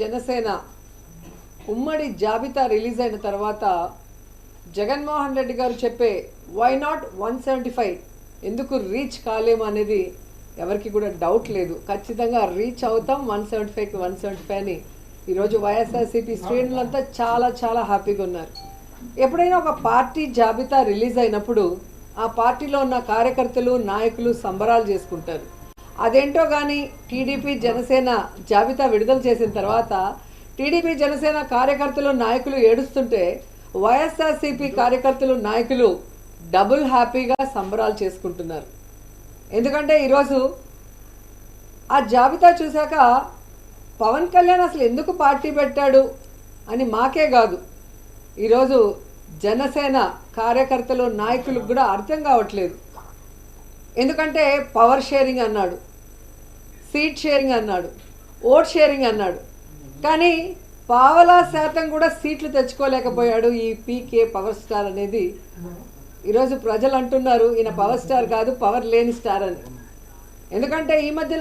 జనసేన ఉమ్మడి జాబితా రిలీజ్ అయిన తర్వాత జగన్మోహన్ రెడ్డి గారు చెప్పే why not one seventy five ఎందుకు రీచ్ కాలేము అనేది ఎవరికి కూడా డౌట్ లేదు. ఖచ్చితంగా రీచ్ అవుతాం వన్ సెవెంటీ ఫైవ్కి వన్ సెవెంటీ ఫైవ్ అని ఈరోజు వైఎస్ఆర్సీపీ శ్రేణులంతా చాలా చాలా హ్యాపీగా ఉన్నారు. ఎప్పుడైనా ఒక పార్టీ జాబితా రిలీజ్ అయినప్పుడు ఆ పార్టీలో ఉన్న కార్యకర్తలు నాయకులు సంబరాలు చేసుకుంటారు. అదేంటో కానీ టీడీపీ జనసేన జాబితా విడుదల చేసిన తర్వాత టీడీపీ జనసేన కార్యకర్తలు నాయకులు ఏడుస్తుంటే వైఎస్ఆర్సీపీ కార్యకర్తలు నాయకులు డబుల్ హ్యాపీగా సంబరాలు చేసుకుంటున్నారు. ఎందుకంటే ఈరోజు ఆ జాబితా చూశాక పవన్ కళ్యాణ్ అసలు ఎందుకు పార్టీ పెట్టాడు అని మాకే కాదు. ఈరోజు జనసేన కార్యకర్తలు నాయకులకు కూడా అర్థం కావట్లేదు. ఎందుకంటే పవర్ షేరింగ్ అన్నాడు సీట్ షేరింగ్ అన్నాడు ఓట్ షేరింగ్ అన్నాడు. కానీ పావలా శాతం కూడా సీట్లు తెచ్చుకోలేకపోయాడు ఈ పీకే పవర్ స్టార్ అనేది. ఈరోజు ప్రజలు అంటున్నారు ఈయన పవర్ స్టార్ కాదు పవర్ లేని స్టార్ అని. ఎందుకంటే ఈ మధ్యలో